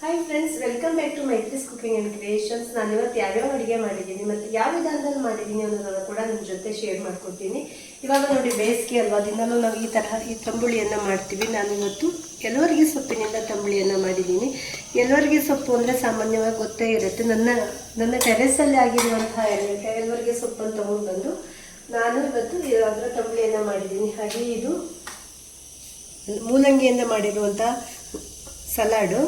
Hi friends welcome back to Maithri's cooking and creations ನಾನು ಇವತ್ತು ಯಾವ್ಯಾವ ಅಡುಗೆ ಮಾಡಿದ್ದೀನಿ ಮತ್ತು ಯಾವ ವಿಧಾನದಲ್ಲಿ ಮಾಡಿದ್ದೀನಿ ಅನ್ನೋದನ್ನು ಕೂಡ ನಿಮ್ಮ ಜೊತೆ ಶೇರ್ ಮಾಡ್ಕೊತೀನಿ ಇವಾಗ ನೋಡಿ ಬೇಸಿಗೆ ಅಲ್ವಾ ದಿನಲ್ಲೂ ನಾವು ಈ ತರಹ ಈ ತಂಬುಳಿಯನ್ನು ಮಾಡ್ತೀವಿ. ನಾನು ಇವತ್ತು ಎಲ್ಲರಿಗೆ ಸೊಪ್ಪಿನಿಂದ ತಂಬುಳಿಯನ್ನು ಮಾಡಿದ್ದೀನಿ. ಎಲ್ಲರಿಗೆ ಸೊಪ್ಪು ಅಂದರೆ ಸಾಮಾನ್ಯವಾಗಿ ಗೊತ್ತೇ ಇರುತ್ತೆ. ನನ್ನ ನನ್ನ ಟೆರೆಸಲ್ಲಿ ಆಗಿರುವಂತಹ ಎಲ್ಲರಿಗೆ ಸೊಪ್ಪನ್ನು ತೊಗೊಂಡು ಬಂದು ನಾನು ಇವತ್ತು ಅದರ ತಂಬುಳಿಯನ್ನು ಮಾಡಿದ್ದೀನಿ. ಹಾಗೆ ಇದು ಮೂಲಂಗಿಯಿಂದ ಮಾಡಿರುವಂಥ ಸಲಾಡು.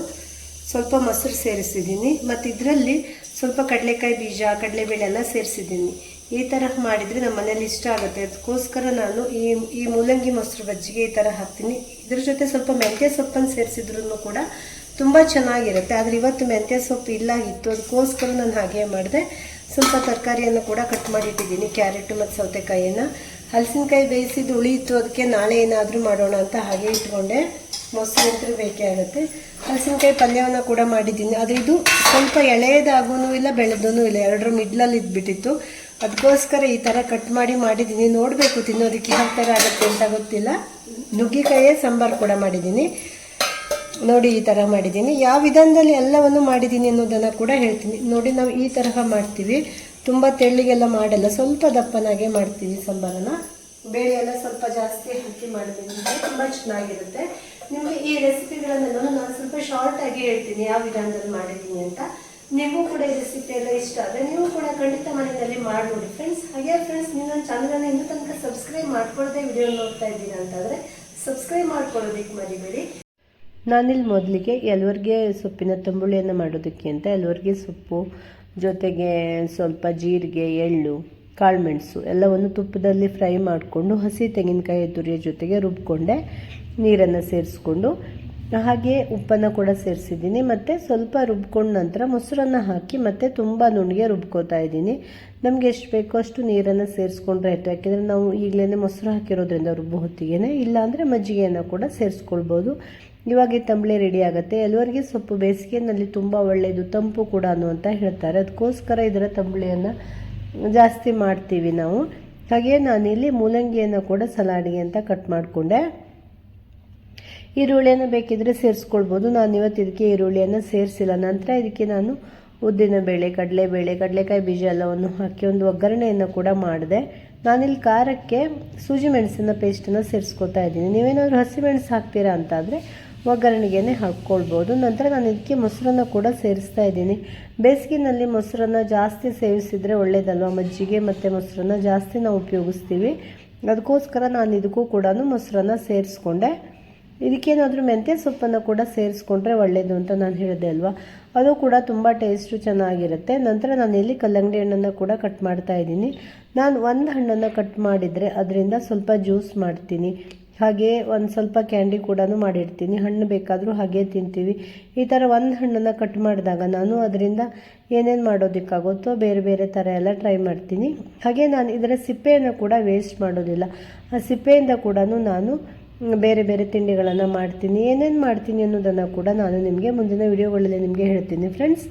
ಸ್ವಲ್ಪ ಮೊಸರು ಸೇರಿಸಿದ್ದೀನಿ ಮತ್ತು ಇದರಲ್ಲಿ ಸ್ವಲ್ಪ ಕಡಲೆಕಾಯಿ ಬೀಜ, ಕಡಲೆಬೇಳೆ ಎಲ್ಲ ಸೇರಿಸಿದ್ದೀನಿ. ಈ ಥರ ಮಾಡಿದರೆ ನಮ್ಮ ಮನೇಲಿ ಇಷ್ಟ ಆಗುತ್ತೆ. ಅದಕ್ಕೋಸ್ಕರ ನಾನು ಈ ಈ ಮೂಲಂಗಿ ಮೊಸರು ಬಜ್ಜಿಗೆ ಈ ಥರ ಹಾಕ್ತೀನಿ. ಇದ್ರ ಜೊತೆ ಸ್ವಲ್ಪ ಮೆಂತ್ಯ ಸೊಪ್ಪನ್ನು ಸೇರಿಸಿದ್ರೂ ಕೂಡ ತುಂಬ ಚೆನ್ನಾಗಿರುತ್ತೆ. ಆದರೆ ಇವತ್ತು ಮೆಂತ್ಯ ಸೊಪ್ಪು ಇಲ್ಲ ಇತ್ತು. ಅದಕ್ಕೋಸ್ಕರ ನಾನು ಹಾಗೆ ಮಾಡಿದೆ. ಸ್ವಲ್ಪ ತರಕಾರಿಯನ್ನು ಕೂಡ ಕಟ್ ಮಾಡಿಟ್ಟಿದ್ದೀನಿ, ಕ್ಯಾರೆಟು ಮತ್ತು ಸೌತೆಕಾಯಿಯನ್ನು. ಹಲಸಿನಕಾಯಿ ಬೇಯಿಸಿದ್ದು ಉಳಿಯಿತು ಅದಕ್ಕೆ ನಾಳೆ ಏನಾದರೂ ಮಾಡೋಣ ಅಂತ ಹಾಗೆ ಇಟ್ಕೊಂಡೆ. ಮೊಸರು ಬೇಕೇ ಆಗುತ್ತೆ. ಹಲಸಿನಕಾಯಿ ಪಲ್ಯವನ್ನು ಕೂಡ ಮಾಡಿದ್ದೀನಿ. ಆದರೆ ಇದು ಸ್ವಲ್ಪ ಎಳೆಯದಾಗೂ ಇಲ್ಲ ಬೆಳೆದೂ ಇಲ್ಲ. ಎರಡರ ಮಿಡ್ಲಲ್ಲಿ ಇದ್ಬಿಟ್ಟಿತ್ತು. ಅದಕ್ಕೋಸ್ಕರ ಈ ಥರ ಕಟ್ ಮಾಡಿ ಮಾಡಿದ್ದೀನಿ. ನೋಡಬೇಕು ತಿನ್ನೋದಕ್ಕೆ ಯಾವ ಥರ ಆಗುತ್ತೆ ಅಂತ ಗೊತ್ತಿಲ್ಲ. ನುಗ್ಗಿಕಾಯೇ ಸಾಂಬಾರು ಕೂಡ ಮಾಡಿದ್ದೀನಿ. ನೋಡಿ ಈ ಥರ ಮಾಡಿದ್ದೀನಿ. ಯಾವ ವಿಧಾನದಲ್ಲಿ ಎಲ್ಲವನ್ನು ಮಾಡಿದ್ದೀನಿ ಅನ್ನೋದನ್ನು ಕೂಡ ಹೇಳ್ತೀನಿ. ನೋಡಿ ನಾವು ಈ ತರಹ ಮಾಡ್ತೀವಿ. ತುಂಬ ತೆಳ್ಳಿಗೆಲ್ಲ ಮಾಡಲ್ಲ. ಸ್ವಲ್ಪ ದಪ್ಪನಾಗೆ ಮಾಡ್ತೀವಿ ಸಾಂಬಾರನ್ನು. ಬೇಳೆ ಎಲ್ಲ ಸ್ವಲ್ಪ ಜಾಸ್ತಿ ಹಾಕಿ ಮಾಡ್ತೀನಿ ತುಂಬ ಚೆನ್ನಾಗಿರುತ್ತೆ. ನಿಮಗೆ ಈ ರೆಸಿಪಿಗಳನ್ನೆಲ್ಲ ನಾನು ಸ್ವಲ್ಪ ಶಾರ್ಟ್ ಆಗಿ ಹೇಳ್ತೀನಿ, ಯಾವ ವಿಧಾನದಲ್ಲಿ ಮಾಡಿದ್ದೀನಿ ಅಂತ. ನಿಮಗೂ ಕೂಡ ಈ ರೆಸಿಪಿ ಎಲ್ಲ ಇಷ್ಟ ಆದರೆ ನೀವು ಕೂಡ ಖಂಡಿತ ಮನೆಯಲ್ಲಿ ಮಾಡಿ ನೋಡಿ ಫ್ರೆಂಡ್ಸ್ ಹಾಗೆ ಫ್ರೆಂಡ್ಸ್ ನೀವು ನನ್ನ ಚಾನಲನ್ನು ಇನ್ನೂ ತನಕ ಸಬ್ಸ್ಕ್ರೈಬ್ ಮಾಡ್ಕೊಳ್ಳದೆ ವಿಡಿಯೋ ನೋಡ್ತಾ ಇದ್ದೀರಾ ಅಂತಂದರೆ ಸಬ್ಸ್ಕ್ರೈಬ್ ಮಾಡ್ಕೊಳ್ಳೋದಕ್ಕೆ ಮರಿಬೇಡಿ. ನಾನಿಲ್ಲಿ ಮೊದಲಿಗೆ ಎಲ್ವರ್ಗೆ ಸೊಪ್ಪಿನ ತಂಬುಳಿಯನ್ನು ಮಾಡೋದಕ್ಕೆ ಅಂತ ಎಲ್ವರ್ಗೆ ಸೊಪ್ಪು, ಜೊತೆಗೆ ಸ್ವಲ್ಪ ಜೀರಿಗೆ, ಎಳ್ಳು ಕಾಳುಮೆಣಸು ಎಲ್ಲವನ್ನು ತುಪ್ಪದಲ್ಲಿ ಫ್ರೈ ಮಾಡಿಕೊಂಡು ಹಸಿ ತೆಂಗಿನಕಾಯಿ ತುರಿಯ ಜೊತೆಗೆ ರುಬ್ಕೊಂಡೆ ನೀರನ್ನು ಸೇರಿಸ್ಕೊಂಡು, ಹಾಗೆ ಉಪ್ಪನ್ನು ಕೂಡ ಸೇರಿಸಿದ್ದೀನಿ. ಮತ್ತು ಸ್ವಲ್ಪ ರುಬ್ಕೊಂಡ ನಂತರ ಮೊಸರನ್ನು ಹಾಕಿ ಮತ್ತು ತುಂಬ ನುಣ್ಣಗೆ ರುಬ್ಕೋತಾ ಇದ್ದೀನಿ. ನಮಗೆ ಎಷ್ಟು ಬೇಕೋ ಅಷ್ಟು ನೀರನ್ನು ಸೇರಿಸ್ಕೊಂಡ್ರೆ ಆಯಿತು. ಯಾಕೆಂದರೆ ನಾವು ಈಗಲೇ ಮೊಸರು ಹಾಕಿರೋದ್ರಿಂದ ರುಬ್ಬು ಹೊತ್ತಿಗೆ ಇಲ್ಲಾಂದರೆ ಮಜ್ಜಿಗೆಯನ್ನು ಕೂಡ ಸೇರಿಸ್ಕೊಳ್ಬೋದು. ಇವಾಗ ತಂಬಳಿ ರೆಡಿ ಆಗುತ್ತೆ. ಎಲ್ಲವರಿಗೆ ಸೊಪ್ಪು ಬೇಸಿಗೆನಲ್ಲಿ ತುಂಬ ಒಳ್ಳೆಯದು ತಂಪು ಕೂಡ ಅಂತ ಹೇಳ್ತಾರೆ. ಅದಕ್ಕೋಸ್ಕರ ಇದರ ತಂಬಳಿಯನ್ನು ಜಾಸ್ತಿ ಮಾಡ್ತೀವಿ ನಾವು. ಹಾಗೆ ನಾನಿಲ್ಲಿ ಮೂಲಂಗಿಯನ್ನು ಕೂಡ ಸಲಾಡಿಗೆ ಅಂತ ಕಟ್ ಮಾಡಿಕೊಂಡೆ. ಈರುಳ್ಳಿಯನ್ನು ಬೇಕಿದ್ರೆ ಸೇರಿಸ್ಕೊಳ್ಬೋದು. ನಾನು ಇವತ್ತು ಇದಕ್ಕೆ ಈರುಳ್ಳಿಯನ್ನು ಸೇರಿಸಿಲ್ಲ. ನಂತರ ಇದಕ್ಕೆ ನಾನು ಉದ್ದಿನ ಬೇಳೆ, ಕಡಲೆಬೇಳೆ, ಕಡಲೆಕಾಯಿ ಬೀಜ ಎಲ್ಲವನ್ನು ಹಾಕಿ ಒಂದು ಒಗ್ಗರಣೆಯನ್ನು ಕೂಡ ಮಾಡಿದೆ. ನಾನಿಲ್ಲಿ ಖಾರಕ್ಕೆ ಸೂಜಿ ಮೆಣಸಿನ ಪೇಸ್ಟನ್ನು ಸೇರಿಸ್ಕೊತಾ ಇದ್ದೀನಿ. ನೀವೇನಾದರೂ ಹಸಿಮೆಣಸು ಹಾಕ್ತೀರಾ ಅಂತಾದರೆ ಒಗ್ಗರಣೆಗೆ ಹಾಕ್ಕೊಳ್ಬೋದು. ನಂತರ ನಾನು ಇದಕ್ಕೆ ಮೊಸರನ್ನು ಕೂಡ ಸೇರಿಸ್ತಾ ಇದ್ದೀನಿ. ಬೇಸಿಗೆನಲ್ಲಿ ಮೊಸರನ್ನು ಜಾಸ್ತಿ ಸೇವಿಸಿದರೆ ಒಳ್ಳೆಯದಲ್ವ ಮಜ್ಜಿಗೆ? ಮತ್ತು ಮೊಸರನ್ನು ಜಾಸ್ತಿ ನಾವು ಉಪಯೋಗಿಸ್ತೀವಿ. ಅದಕ್ಕೋಸ್ಕರ ನಾನು ಇದಕ್ಕೂ ಕೂಡ ಮೊಸರನ್ನು ಸೇರಿಸ್ಕೊಂಡೆ. ಇದಕ್ಕೇನಾದರೂ ಮೆಂತ್ಯ ಸೊಪ್ಪನ್ನು ಕೂಡ ಸೇರಿಸ್ಕೊಂಡ್ರೆ ಒಳ್ಳೆಯದು ಅಂತ ನಾನು ಹೇಳಿದೆ ಅಲ್ವಾ? ಅದು ಕೂಡ ತುಂಬ ಟೇಸ್ಟು ಚೆನ್ನಾಗಿರುತ್ತೆ. ನಂತರ ನಾನು ಇಲ್ಲಿ ಕಲ್ಲಂಗಡಿ ಹಣ್ಣನ್ನು ಕೂಡ ಕಟ್ ಮಾಡ್ತಾ ಇದ್ದೀನಿ. ನಾನು ಒಂದು ಹಣ್ಣನ್ನು ಕಟ್ ಮಾಡಿದರೆ ಅದರಿಂದ ಸ್ವಲ್ಪ ಜ್ಯೂಸ್ ಮಾಡ್ತೀನಿ. ಹಾಗೆ ಒಂದು ಸ್ವಲ್ಪ ಕ್ಯಾಂಡಿ ಕೂಡ ಮಾಡಿರ್ತೀನಿ ಹಣ್ಣು ಬೇಕಾದರೂ ಹಾಗೆ ತಿಂತೀವಿ. ಈ ಥರ ಒಂದು ಹಣ್ಣನ್ನು ಕಟ್ ಮಾಡಿದಾಗ ನಾನು ಅದರಿಂದ ಏನೇನು ಮಾಡೋದಕ್ಕಾಗುತ್ತೋ ಬೇರೆ ಬೇರೆ ಥರ ಎಲ್ಲ ಟ್ರೈ ಮಾಡ್ತೀನಿ. ಹಾಗೆ ನಾನು ಇದರ ಸಿಪ್ಪೆಯನ್ನು ಕೂಡ ವೇಸ್ಟ್ ಮಾಡೋದಿಲ್ಲ. ಆ ಸಿಪ್ಪೆಯಿಂದ ಕೂಡ ನಾನು ಬೇರೆ ಬೇರೆ ತಿಂಡಿಗಳನ್ನು ಮಾಡ್ತೀನಿ. ಏನೇನು ಮಾಡ್ತೀನಿ ಅನ್ನೋದನ್ನು ಕೂಡ ನಾನು ನಿಮಗೆ ಮುಂದಿನ ವಿಡಿಯೋಗಳಲ್ಲಿ ನಿಮಗೆ ಹೇಳ್ತೀನಿ. ಫ್ರೆಂಡ್ಸ್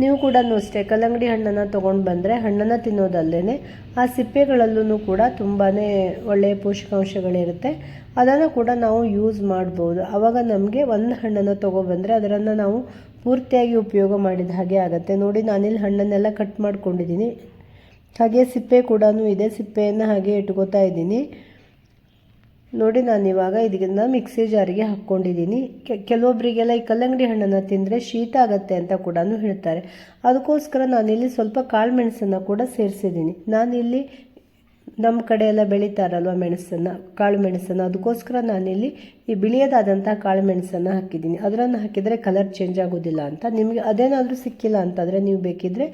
ನೀವು ಕೂಡ ಅಷ್ಟೇ ಕಲ್ಲಂಗಡಿ ಹಣ್ಣನ್ನು ತೊಗೊಂಡು ಬಂದರೆ ಹಣ್ಣನ್ನು ತಿನ್ನೋದಲ್ಲೇ ಆ ಸಿಪ್ಪೆಗಳಲ್ಲೂ ಕೂಡ ತುಂಬಾ ಒಳ್ಳೆಯ ಪೋಷಕಾಂಶಗಳಿರುತ್ತೆ. ಅದನ್ನು ಕೂಡ ನಾವು ಯೂಸ್ ಮಾಡ್ಬೋದು. ಆವಾಗ ನಮಗೆ ಒಂದು ಹಣ್ಣನ್ನು ತೊಗೊಬಂದರೆ ಅದನ್ನು ನಾವು ಪೂರ್ತಿಯಾಗಿ ಉಪಯೋಗ ಮಾಡಿದ ಹಾಗೆ ಆಗುತ್ತೆ. ನೋಡಿ, ನಾನಿಲ್ಲಿ ಹಣ್ಣನ್ನೆಲ್ಲ ಕಟ್ ಮಾಡ್ಕೊಂಡಿದ್ದೀನಿ ಹಾಗೆ ಸಿಪ್ಪೆ ಕೂಡ ಇದೆ. ಸಿಪ್ಪೆಯನ್ನು ಹಾಗೆ ಇಟ್ಕೋತಾ ಇದ್ದೀನಿ. ನೋಡಿ, ನಾನು ಇವಾಗ ಇದನ್ನು ಮಿಕ್ಸಿ ಜಾರಿಗೆ ಹಾಕ್ಕೊಂಡಿದ್ದೀನಿ ಕೆಲವೊಬ್ಬರಿಗೆಲ್ಲ ಈ ಕಲ್ಲಂಗಡಿ ಹಣ್ಣನ್ನು ತಿಂದರೆ ಶೀತ ಆಗುತ್ತೆ ಅಂತ ಕೂಡ ಹೇಳ್ತಾರೆ. ಅದಕ್ಕೋಸ್ಕರ ನಾನಿಲ್ಲಿ ಸ್ವಲ್ಪ ಕಾಳು ಮೆಣಸನ್ನು ಕೂಡ ಸೇರಿಸಿದ್ದೀನಿ ನಾನಿಲ್ಲಿ ನಮ್ಮ ಕಡೆ ಎಲ್ಲ ಬೆಳೀತಾರಲ್ವ ಮೆಣಸನ್ನು, ಕಾಳು ಮೆಣಸನ್ನು, ಅದಕ್ಕೋಸ್ಕರ ನಾನಿಲ್ಲಿ ಈ ಬಿಳಿಯದಾದಂಥ ಕಾಳು ಮೆಣಸನ್ನು ಹಾಕಿದ್ದೀನಿ ಅದರನ್ನು ಹಾಕಿದರೆ ಕಲರ್ ಚೇಂಜ್ ಆಗೋದಿಲ್ಲ ಅಂತ. ನಿಮಗೆ ಅದೇನಾದರೂ ಸಿಕ್ಕಿಲ್ಲ ಅಂತಂದರೆ ನೀವು ಬೇಕಿದ್ದರೆ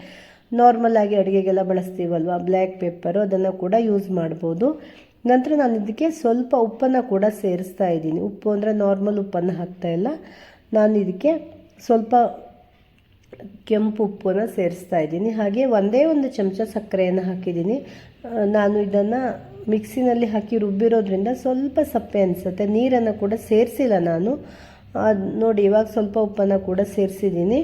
ನಾರ್ಮಲ್ ಆಗಿ ಅಡುಗೆಗೆಲ್ಲ ಬಳಸ್ತೀವಲ್ವ? ಬ್ಲ್ಯಾಕ್ ಪೇಪರು ಅದನ್ನು ಕೂಡ ಯೂಸ್ ಮಾಡ್ಬೋದು. ನಂತರ ನಾನು ಇದಕ್ಕೆ ಸ್ವಲ್ಪ ಉಪ್ಪನ್ನು ಕೂಡ ಸೇರಿಸ್ತಾ ಇದ್ದೀನಿ. ಉಪ್ಪು ಅಂದರೆ ನಾರ್ಮಲ್ ಉಪ್ಪನ್ನು ಹಾಕ್ತಾ ಇಲ್ಲ. ನಾನು ಇದಕ್ಕೆ ಸ್ವಲ್ಪ ಕೆಂಪು ಉಪ್ಪನ್ನು ಸೇರಿಸ್ತಾ ಇದ್ದೀನಿ. ಹಾಗೆ ಒಂದೇ ಒಂದು ಚಮಚ ಸಕ್ಕರೆಯನ್ನು ಹಾಕಿದ್ದೀನಿ. ನಾನು ಇದನ್ನು ಮಿಕ್ಸಿನಲ್ಲಿ ಹಾಕಿ ರುಬ್ಬಿರೋದ್ರಿಂದ ಸ್ವಲ್ಪ ಸಪ್ಪೆ ಅನಿಸುತ್ತೆ. ನೀರನ್ನು ಕೂಡ ಸೇರಿಸಿಲ್ಲ ನಾನು. ನೋಡಿ, ಇವಾಗ ಸ್ವಲ್ಪ ಉಪ್ಪನ್ನು ಕೂಡ ಸೇರಿಸಿದ್ದೀನಿ.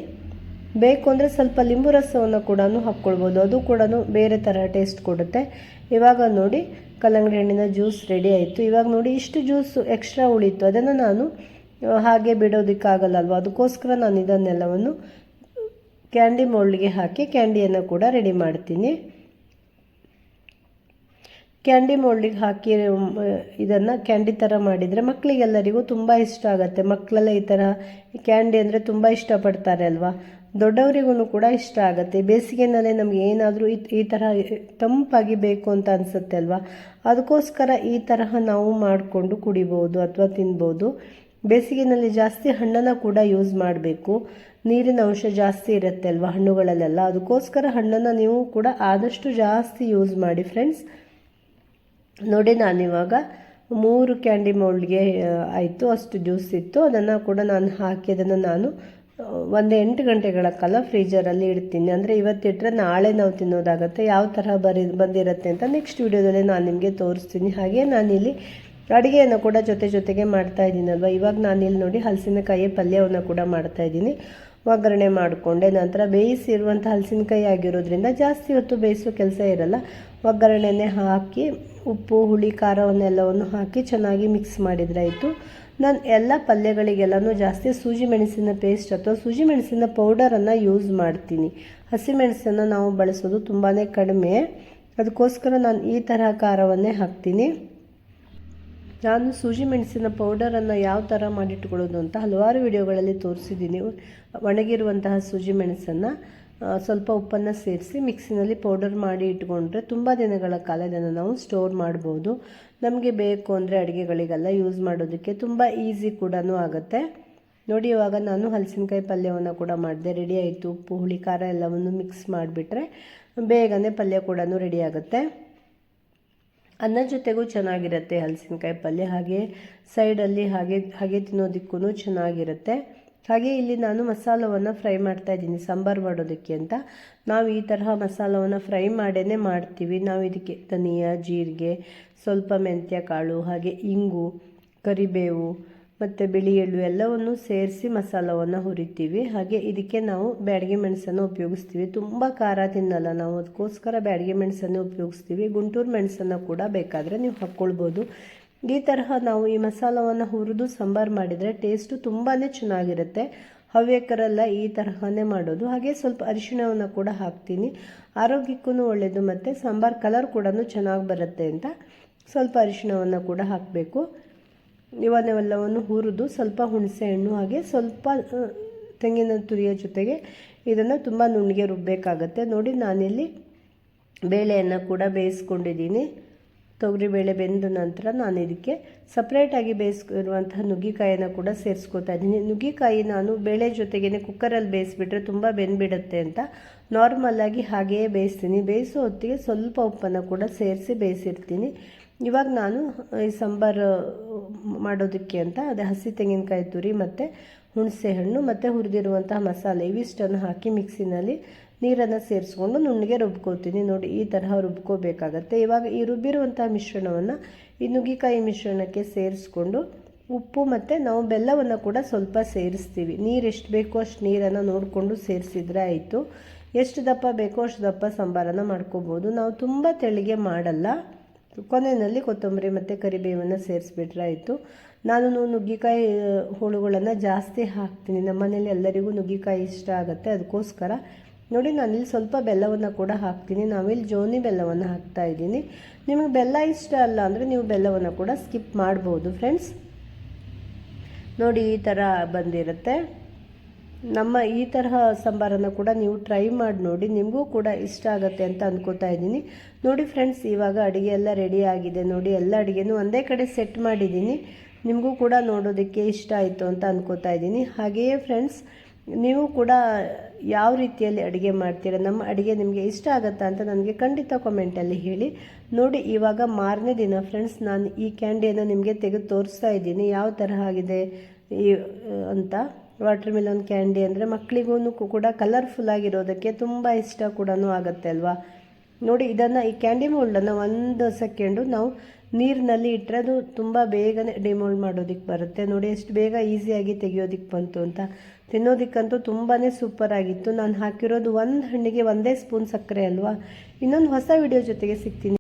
ಬೇಕು ಅಂದರೆ ಸ್ವಲ್ಪ ಲಿಂಬು ರಸವನ್ನು ಕೂಡ ಹಾಕ್ಕೊಳ್ಬೋದು. ಅದು ಕೂಡ ಬೇರೆ ಥರ ಟೇಸ್ಟ್ ಕೊಡುತ್ತೆ. ಇವಾಗ ನೋಡಿ ಕಲ್ಲಂಗಡಿ ಹಣ್ಣಿನ ಜ್ಯೂಸ್ ರೆಡಿ ಆಯಿತು. ಇವಾಗ ನೋಡಿ ಇಷ್ಟು ಜ್ಯೂಸು ಎಕ್ಸ್ಟ್ರಾ ಉಳಿತು ಅದನ್ನು ನಾನು ಹಾಗೆ ಬಿಡೋದಕ್ಕಾಗಲ್ಲ ಅಲ್ವಾ ಅದಕ್ಕೋಸ್ಕರ ನಾನು ಇದನ್ನೆಲ್ಲವನ್ನು ಕ್ಯಾಂಡಿ ಮೋಲ್ಡ್ಗೆ ಹಾಕಿ ಕ್ಯಾಂಡಿಯನ್ನು ಕೂಡ ರೆಡಿ ಮಾಡ್ತೀನಿ. ಕ್ಯಾಂಡಿ ಮೋಲ್ಡಿಗೆ ಹಾಕಿ ಇದನ್ನು ಕ್ಯಾಂಡಿ ಥರ ಮಾಡಿದರೆ ಮಕ್ಕಳಿಗೆಲ್ಲರಿಗೂ ತುಂಬ ಇಷ್ಟ ಆಗುತ್ತೆ. ಮಕ್ಕಳೆಲ್ಲ ಈ ಥರ ಕ್ಯಾಂಡಿ ಅಂದರೆ ತುಂಬ ಇಷ್ಟಪಡ್ತಾರೆ ಅಲ್ವಾ? ದೊಡ್ಡವರಿಗೂ ಕೂಡ ಇಷ್ಟ ಆಗುತ್ತೆ. ಬೇಸಿಗೆನಲ್ಲೇ ನಮ್ಗೆ ಏನಾದರೂ ಈ ಈ ಥರ ತಂಪಾಗಿ ಬೇಕು ಅಂತ ಅನಿಸುತ್ತೆ ಅಲ್ವಾ? ಅದಕ್ಕೋಸ್ಕರ ಈ ತರಹ ನಾವು ಮಾಡಿಕೊಂಡು ಕುಡಿಬೋದು ಅಥವಾ ತಿನ್ಬೋದು. ಬೇಸಿಗೆನಲ್ಲಿ ಜಾಸ್ತಿ ಹಣ್ಣನ್ನು ಕೂಡ ಯೂಸ್ ಮಾಡಬೇಕು. ನೀರಿನ ಅಂಶ ಜಾಸ್ತಿ ಇರುತ್ತೆ ಅಲ್ವಾ ಹಣ್ಣುಗಳಲ್ಲೆಲ್ಲ? ಅದಕ್ಕೋಸ್ಕರ ಹಣ್ಣನ್ನು ನೀವು ಕೂಡ ಆದಷ್ಟು ಜಾಸ್ತಿ ಯೂಸ್ ಮಾಡಿ ಫ್ರೆಂಡ್ಸ್ ನೋಡಿ ನಾನಿವಾಗ ಮೂರು ಕ್ಯಾಂಡಿ ಮೌಲ್ಡ್ಗೆ ಆಯಿತು, ಅಷ್ಟು ಜ್ಯೂಸ್ ಇತ್ತು. ಅದನ್ನು ಕೂಡ ನಾನು ಹಾಕಿ, ಅದನ್ನು ನಾನು ಒಂದು ಎಂಟು ಗಂಟೆಗಳ ಕಾಲ ಫ್ರೀಜರಲ್ಲಿ ಇಡ್ತೀನಿ. ಅಂದರೆ ಇವತ್ತಿಟ್ಟರೆ ನಾಳೆ ನಾವು ತಿನ್ನೋದಾಗುತ್ತೆ. ಯಾವ ಥರ ಬರಿ ಬಂದಿರುತ್ತೆ ಅಂತ ನೆಕ್ಸ್ಟ್ ವೀಡಿಯೋದಲ್ಲಿ ನಾನು ನಿಮಗೆ ತೋರಿಸ್ತೀನಿ. ಹಾಗೆ ನಾನಿಲ್ಲಿ ಅಡುಗೆಯನ್ನು ಕೂಡ ಜೊತೆ ಜೊತೆಗೆ ಮಾಡ್ತಾ ಇದ್ದೀನಲ್ವ? ಇವಾಗ ನಾನಿಲ್ಲಿ ನೋಡಿ ಹಲಸಿನಕಾಯಿ ಪಲ್ಯವನ್ನು ಕೂಡ ಮಾಡ್ತಾ ಇದ್ದೀನಿ. ಒಗ್ಗರಣೆ ಮಾಡಿಕೊಂಡೆ. ನಂತರ ಬೇಯಿಸಿರುವಂಥ ಹಲಸಿನಕಾಯಿ ಆಗಿರೋದ್ರಿಂದ ಜಾಸ್ತಿ ಹೊತ್ತು ಬೇಯಿಸೋ ಕೆಲಸ ಇರಲ್ಲ. ಒಗ್ಗರಣೆನೇ ಹಾಕಿ, ಉಪ್ಪು, ಹುಳಿ, ಖಾರವನ್ನೆಲ್ಲವನ್ನು ಹಾಕಿ ಚೆನ್ನಾಗಿ ಮಿಕ್ಸ್ ಮಾಡಿದ್ರಾಯಿತು ನಾನು ಎಲ್ಲ ಪಲ್ಯಗಳಿಗೆಲ್ಲನೂ ಜಾಸ್ತಿ ಸೂಜಿ ಮೆಣಸಿನ ಪೇಸ್ಟ್ ಅಥವಾ ಸೂಜಿ ಮೆಣಸಿನ ಪೌಡರನ್ನು ಯೂಸ್ ಮಾಡ್ತೀನಿ. ಹಸಿಮೆಣಸನ್ನು ನಾವು ಬಳಸೋದು ತುಂಬಾ ಕಡಿಮೆ. ಅದಕ್ಕೋಸ್ಕರ ನಾನು ಈ ತರಹ ಖಾರವನ್ನೇ ಹಾಕ್ತೀನಿ. ನಾನು ಸೂಜಿ ಮೆಣಸಿನ ಪೌಡರನ್ನು ಯಾವ ಥರ ಮಾಡಿಟ್ಕೊಳ್ಳೋದು ಅಂತ ಹಲವಾರು ವಿಡಿಯೋಗಳಲ್ಲಿ ತೋರಿಸಿದ್ದೀನಿ. ಒಣಗಿರುವಂತಹ ಸೂಜಿ ಮೆಣಸನ್ನು. ಸ್ವಲ್ಪ ಉಪ್ಪನ್ನು ಸೇರಿಸಿ ಮಿಕ್ಸಿನಲ್ಲಿ ಪೌಡರ್ ಮಾಡಿ ಇಟ್ಕೊಂಡ್ರೆ ತುಂಬ ದಿನಗಳ ಕಾಲ ಇದನ್ನು ನಾವು ಸ್ಟೋರ್ ಮಾಡ್ಬೋದು. ನಮಗೆ ಬೇಕು ಅಂದರೆ ಅಡುಗೆಗಳಿಗೆಲ್ಲ ಯೂಸ್ ಮಾಡೋದಕ್ಕೆ ತುಂಬ ಈಸಿ ಕೂಡ ಆಗುತ್ತೆ. ನೋಡಿ, ಇವಾಗ ನಾನು ಹಲಸಿನಕಾಯಿ ಪಲ್ಯವನ್ನು ಕೂಡ ಮಾಡಿದೆ. ರೆಡಿ ಆಯಿತು. ಉಪ್ಪು, ಹುಳಿ, ಖಾರ ಎಲ್ಲವನ್ನು ಮಿಕ್ಸ್ ಮಾಡಿಬಿಟ್ರೆ ಬೇಗನೆ ಪಲ್ಯ ಕೂಡ ರೆಡಿ ಆಗುತ್ತೆ. ಅನ್ನ ಜೊತೆಗೂ ಚೆನ್ನಾಗಿರುತ್ತೆ ಹಲಸಿನಕಾಯಿ ಪಲ್ಯ. ಹಾಗೆ ಸೈಡಲ್ಲಿ ಹಾಗೆ ಹಾಗೆ ತಿನ್ನೋದಕ್ಕೂ ಚೆನ್ನಾಗಿರುತ್ತೆ. ಹಾಗೆ ಇಲ್ಲಿ ನಾನು ಮಸಾಲವನ್ನು ಫ್ರೈ ಮಾಡ್ತಾ ಇದ್ದೀನಿ, ಸಾಂಬಾರು ಮಾಡೋದಕ್ಕೆ ಅಂತ. ನಾವು ಈ ತರಹ ಮಸಾಲವನ್ನು ಫ್ರೈ ಮಾಡೇ ಮಾಡ್ತೀವಿ. ನಾವು ಇದಕ್ಕೆ ಧನಿಯಾ, ಜೀರಿಗೆ, ಸ್ವಲ್ಪ ಮೆಂತ್ಯ, ಕಾಳು, ಹಾಗೆ ಇಂಗು, ಕರಿಬೇವು ಮತ್ತು ಬಿಳಿ ಎಳ್ಳು ಎಲ್ಲವನ್ನು ಸೇರಿಸಿ ಮಸಾಲವನ್ನು ಹುರಿತೀವಿ. ಹಾಗೆ ಇದಕ್ಕೆ ನಾವು ಬ್ಯಾಡಿಗೆ ಮೆಣಸನ್ನು ಉಪಯೋಗಿಸ್ತೀವಿ. ತುಂಬ ಖಾರ ತಿನ್ನಲ್ಲ ನಾವು, ಅದಕ್ಕೋಸ್ಕರ ಬ್ಯಾಡಗೆ ಮೆಣಸನ್ನು ಉಪಯೋಗಿಸ್ತೀವಿ. ಗುಂಟೂರು ಮೆಣಸನ್ನು ಕೂಡ ಬೇಕಾದರೆ ನೀವು ಹಾಕ್ಕೊಳ್ಬೋದು. ಈ ತರಹ ನಾವು ಈ ಮಸಾಲವನ್ನು ಹುರಿದು ಸಾಂಬಾರು ಮಾಡಿದರೆ ಟೇಸ್ಟು ತುಂಬಾ ಚೆನ್ನಾಗಿರುತ್ತೆ. ಹವ್ಯಕರೆಲ್ಲ ಈ ತರಹನೇ ಮಾಡೋದು. ಹಾಗೆ ಸ್ವಲ್ಪ ಅರಿಶಿಣವನ್ನು ಕೂಡ ಹಾಕ್ತೀನಿ. ಆರೋಗ್ಯಕ್ಕೂ ಒಳ್ಳೆಯದು ಮತ್ತು ಸಾಂಬಾರು ಕಲರ್ ಕೂಡ ಚೆನ್ನಾಗಿ ಬರುತ್ತೆ ಅಂತ ಸ್ವಲ್ಪ ಅರಿಶಿಣವನ್ನು ಕೂಡ ಹಾಕಬೇಕು. ಇವನ್ನೆಲ್ಲವನ್ನು ಹುರಿದು ಸ್ವಲ್ಪ ಹುಣಸೆ ಹಣ್ಣು ಹಾಗೆ ಸ್ವಲ್ಪ ತೆಂಗಿನ ತುರಿಯ ಜೊತೆಗೆ ಇದನ್ನು ತುಂಬ ನುಣ್ಣಗೆ ರುಬ್ಬಬೇಕಾಗತ್ತೆ ನೋಡಿ ನಾನಿಲ್ಲಿ ಬೇಳೆಯನ್ನು ಕೂಡ ಬೇಯಿಸ್ಕೊಂಡಿದ್ದೀನಿ. ತೊಗರಿಬೇಳೆ ಬೆಂದ ನಂತರ ನಾನು ಇದಕ್ಕೆ ಸಪ್ರೇಟಾಗಿ ಬೇಯಿಸ್ಕಿರುವಂತಹ ನುಗ್ಗಿಕಾಯಿನ ಕೂಡ ಸೇರಿಸ್ಕೊತಾ ಇದ್ದೀನಿ. ನುಗ್ಗಿಕಾಯಿ ನಾನು ಬೇಳೆ ಜೊತೆಗೇ ಕುಕ್ಕರಲ್ಲಿ ಬೇಯಿಸ್ಬಿಟ್ರೆ ತುಂಬ ಬೆಂದ್ಬಿಡುತ್ತೆ ಅಂತ ನಾರ್ಮಲ್ಲಾಗಿ ಹಾಗೆಯೇ ಬೇಯಿಸ್ತೀನಿ. ಬೇಯಿಸೋ ಹೊತ್ತಿಗೆ ಸ್ವಲ್ಪ ಉಪ್ಪನ್ನು ಕೂಡ ಸೇರಿಸಿ ಬೇಯಿಸಿರ್ತೀನಿ. ಇವಾಗ ನಾನು ಈ ಸಾಂಬಾರು ಮಾಡೋದಕ್ಕೆ ಅಂತ ಅದೇ ಹಸಿ ತೆಂಗಿನಕಾಯಿ ತುರಿ ಮತ್ತು ಹುಣಸೆ ಹಣ್ಣು ಮತ್ತು ಹುರಿದಿರುವಂತಹ ಮಸಾಲೆ ಇವಿಷ್ಟನ್ನು ಹಾಕಿ ಮಿಕ್ಸಿನಲ್ಲಿ ನೀರನ್ನು ಸೇರಿಸ್ಕೊಂಡು ನುಣ್ಣಗೆ ರುಬ್ಕೋತೀನಿ ನೋಡಿ, ಈ ತರಹ ರುಬ್ಕೋಬೇಕಾಗತ್ತೆ. ಇವಾಗ ಈ ರುಬ್ಬಿರುವಂಥ ಮಿಶ್ರಣವನ್ನು ಈ ನುಗ್ಗಿಕಾಯಿ ಮಿಶ್ರಣಕ್ಕೆ ಸೇರಿಸ್ಕೊಂಡು ಉಪ್ಪು ಮತ್ತು ನಾವು ಬೆಲ್ಲವನ್ನು ಕೂಡ ಸ್ವಲ್ಪ ಸೇರಿಸ್ತೀವಿ. ನೀರು ಎಷ್ಟು ಬೇಕೋ ಅಷ್ಟು ನೀರನ್ನು ನೋಡಿಕೊಂಡು ಸೇರಿಸಿದ್ರೆ ಆಯಿತು. ಎಷ್ಟು ದಪ್ಪ ಬೇಕೋ ಅಷ್ಟು ದಪ್ಪ ಸಾಂಬಾರನ್ನು ಮಾಡ್ಕೋಬೋದು. ನಾವು ತುಂಬ ತೆಳಿಗೆ ಮಾಡಲ್ಲ. ಕೊನೆಯಲ್ಲಿ ಕೊತ್ತಂಬರಿ ಮತ್ತು ಕರಿಬೇವನ್ನು ಸೇರಿಸ್ಬಿಟ್ರೆ ಆಯಿತು. ನಾನು ನುಗ್ಗಿಕಾಯಿ ಹೋಳುಗಳನ್ನು ಜಾಸ್ತಿ ಹಾಕ್ತೀನಿ. ನಮ್ಮ ಮನೇಲಿ ಎಲ್ಲರಿಗೂ ನುಗ್ಗಿಕಾಯಿ ಇಷ್ಟ ಆಗುತ್ತೆ. ಅದಕ್ಕೋಸ್ಕರ ನೋಡಿ ನಾನಿಲ್ಲಿ ಸ್ವಲ್ಪ ಬೆಲ್ಲವನ್ನು ಕೂಡ ಹಾಕ್ತೀನಿ. ನಾವಿಲ್ಲಿ ಜೋನಿ ಬೆಲ್ಲವನ್ನು ಹಾಕ್ತಾ ಇದ್ದೀನಿ. ನಿಮಗೆ ಬೆಲ್ಲ ಇಷ್ಟ ಅಲ್ಲ ಅಂದರೆ ನೀವು ಬೆಲ್ಲವನ್ನು ಕೂಡ ಸ್ಕಿಪ್ ಮಾಡ್ಬೋದು ಫ್ರೆಂಡ್ಸ್. ನೋಡಿ, ಈ ಥರ ಬಂದಿರುತ್ತೆ. ನಮ್ಮ ಈ ತರಹ ಸಾಂಬಾರನ್ನು ಕೂಡ ನೀವು ಟ್ರೈ ಮಾಡಿ ನೋಡಿ, ನಿಮಗೂ ಕೂಡ ಇಷ್ಟ ಆಗುತ್ತೆ ಅಂತ ಅಂದ್ಕೋತಾ ಇದ್ದೀನಿ. ನೋಡಿ ಫ್ರೆಂಡ್ಸ್, ಇವಾಗ ಅಡುಗೆ ಎಲ್ಲ ರೆಡಿ ಆಗಿದೆ. ನೋಡಿ, ಎಲ್ಲ ಅಡುಗೆನೂ ಒಂದೇ ಕಡೆ ಸೆಟ್ ಮಾಡಿದ್ದೀನಿ. ನಿಮಗೂ ಕೂಡ ನೋಡೋದಕ್ಕೆ ಇಷ್ಟ ಆಯಿತು ಅಂತ ಅಂದ್ಕೋತಾ ಇದ್ದೀನಿ. ಹಾಗೆಯೇ ಫ್ರೆಂಡ್ಸ್ ನೀವು ಕೂಡ ಯಾವ ರೀತಿಯಲ್ಲಿ ಅಡುಗೆ ಮಾಡ್ತೀರಾ? ನಮ್ಮ ಅಡುಗೆ ನಿಮಗೆ ಇಷ್ಟ ಆಗುತ್ತಾ ಅಂತ ನನಗೆ ಖಂಡಿತ ಕಾಮೆಂಟಲ್ಲಿ ಹೇಳಿ. ನೋಡಿ, ಇವಾಗ ಮಾರನೇ ದಿನ ಫ್ರೆಂಡ್ಸ್ ನಾನು ಈ ಕ್ಯಾಂಡಿಯನ್ನು ನಿಮಗೆ ತೆಗೆದು ತೋರಿಸ್ತಾ ಇದ್ದೀನಿ. ಯಾವ ತರಹ ಆಗಿದೆ? ಈ, ಅಂತ. ವಾಟರ್ ಮೆಲನ್ ಕ್ಯಾಂಡಿ ಅಂದರೆ ಮಕ್ಕಳಿಗೂ ಕೂಡ ಕಲರ್ಫುಲ್ ಆಗಿರೋದಕ್ಕೆ ತುಂಬ ಇಷ್ಟ ಕೂಡ ಆಗುತ್ತೆ ಅಲ್ವಾ? ನೋಡಿ, ಇದನ್ನು ಈ ಕ್ಯಾಂಡಿ ಮೋಲ್ಡನ್ನು ಒಂದು ಸೆಕೆಂಡು ನಾವು ನೀರಿನಲ್ಲಿ ಇಟ್ಟರೆ ಅದು ತುಂಬ ಬೇಗನೆ ಡಿಮೋಲ್ಡ್ ಮಾಡೋದಕ್ಕೆ ಬರುತ್ತೆ. ನೋಡಿ, ಎಷ್ಟು ಬೇಗ ಈಸಿಯಾಗಿ ತೆಗಿಯೋದಕ್ಕೆ ಬಂತು ಅಂತ. ತಿನ್ನೋದಕ್ಕಂತೂ ತುಂಬಾ ಸೂಪರ್ ಆಗಿತ್ತು. ನಾನು ಹಾಕಿರೋದು ಒಂದು ಹಣ್ಣಿಗೆ ಒಂದೇ ಸ್ಪೂನ್ ಸಕ್ಕರೆ ಅಲ್ವಾ? ಇನ್ನೊಂದು ಹೊಸ ವಿಡಿಯೋ ಜೊತೆಗೆ ಸಿಗ್ತೀನಿ.